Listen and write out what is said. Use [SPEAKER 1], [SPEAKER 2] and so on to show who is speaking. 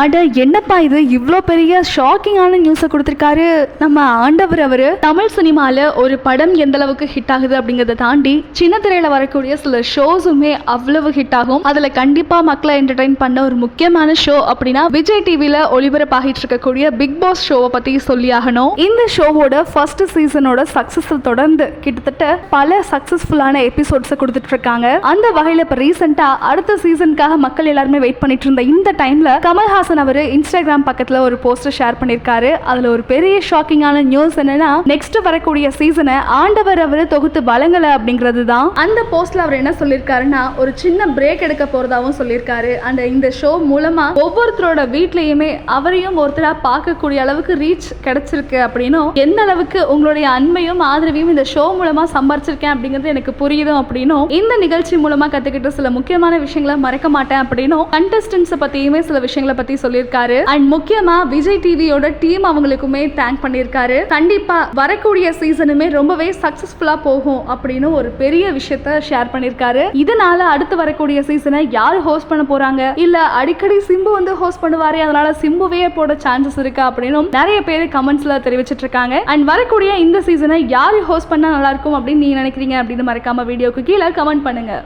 [SPEAKER 1] அட என்னப்பா இது? இவ்வளோ பெரிய ஷாக்கிங்கான நியூஸை கொடுத்துருக்காரு. நம்ம ஆண்டவர் அவர். தமிழ் சினிமாவில் ஒரு படம் எந்த அளவுக்கு ஹிட் ஆகுது அப்படிங்கிறத தாண்டி சின்ன திரையில் வரக்கூடிய சில ஷோஸுமே அவ்வளவு ஹிட் ஆகும். அதில் கண்டிப்பாக மக்களை என்டர்டைன் பண்ண ஒரு முக்கியமான ஷோ அப்படின்னா விஜய் டிவியில் ஒளிபரப்பாகிட்டு இருக்கக்கூடிய பிக் பாஸ் ஷோவை பற்றி சொல்லி ஆகணும். இந்த ஷோவோட ஃபர்ஸ்ட் சீசனோட சக்ஸஸை தொடர்ந்து கிட்டத்தட்ட பல சக்ஸஸ்ஃபுல்லான எபிசோட்ஸை கொடுத்துட்டு இருக்காங்க அந்த வகையில் இப்போ ரீசெண்டாக அடுத்த சீசனுக்காக மக்கள் எல்லாருமே வெயிட் பண்ணிட்டு இருந்த இந்த டைமில் கமல்ஹாசன் அவர் இன்ஸ்டாகிராம் பக்கத்துல ஒரு போஸ்டர் ஷேர் பண்ணிருக்காரு. அதுல ஒரு பெரிய ஷாக்கிங்கான நியூஸ் என்னன்னா நெக்ஸ்ட் வரக்கூடிய சீசனை ஆண்டவர் அவர் தொகுத்து வழங்கல அப்படிங்கிறது தான் அந்த போஸ்ட்ல அவர் என்ன சொல்லியிருக்காருன்னா ஒரு சின்ன பிரேக் எடுக்க போறதாவும் சொல்லியிருக்காரு அந்த இந்த ஷோ மூலமா ஒவ்வொருத்தரோட வீட்லயுமே அவரையும் ஒருத்தரா பார்க்கக்கூடிய அளவுக்கு ரீச் கிடைச்சிருக்கு அப்படின்னும் எந்த அளவுக்கு உங்களுடைய அண்மையும் ஆதரவையும் இந்த ஷோ மூலமா சம்பாரிச்சிருக்கேன் அப்படிங்கிறது எனக்கு புரியுதும் அப்படின்னும் இந்த நிகழ்ச்சி மூலமா கத்துக்கிட்ட சில முக்கியமான விஷயங்களை மறக்க மாட்டேன் அப்படின்னும் கண்டஸ்டன்ஸை பத்தியுமே சில விஷயங்களை பத்தி சொல்லியிருக்காரு. அண்ட் முக்கியமா விஜய் டிவியோட டீம் அவங்களுக்குமே தேங்க் பண்ணியிருக்காரு. கண்டிப்பா வரக்கூடிய சீசனுமே ரொம்பவே சக்சஸ்ஃபுல்லா போகும் அப்படின்னு ஒரு பெரிய விஷயத்த ஷேர் பண்ணியிருக்காரு. இதனால அடுத்து வரக்கூடிய சீசனை யார் ஹோஸ்ட் பண்ண போறாங்க? இல்ல அடிக்கடி சிம்பு வந்து ஹோஸ்ட் பண்ணுவாரு அதனால சிம்புவே போட சான்சஸ் இருக்கா அப்படின்னு நிறைய பேர் கமெண்ட்ஸ்ல தெரிவிச்சிட்டு இருக்காங்க அண்ட் வரக்கூடிய இந்த சீசனை யார் ஹோஸ்ட் பண்ணா நல்லா இருக்கும் அப்படின்னு நீங்க நினைக்கிறீங்க அப்படின்னு மறக்காம வீடியோக்கு கீழே கமெண்ட் பண்ணுங்க.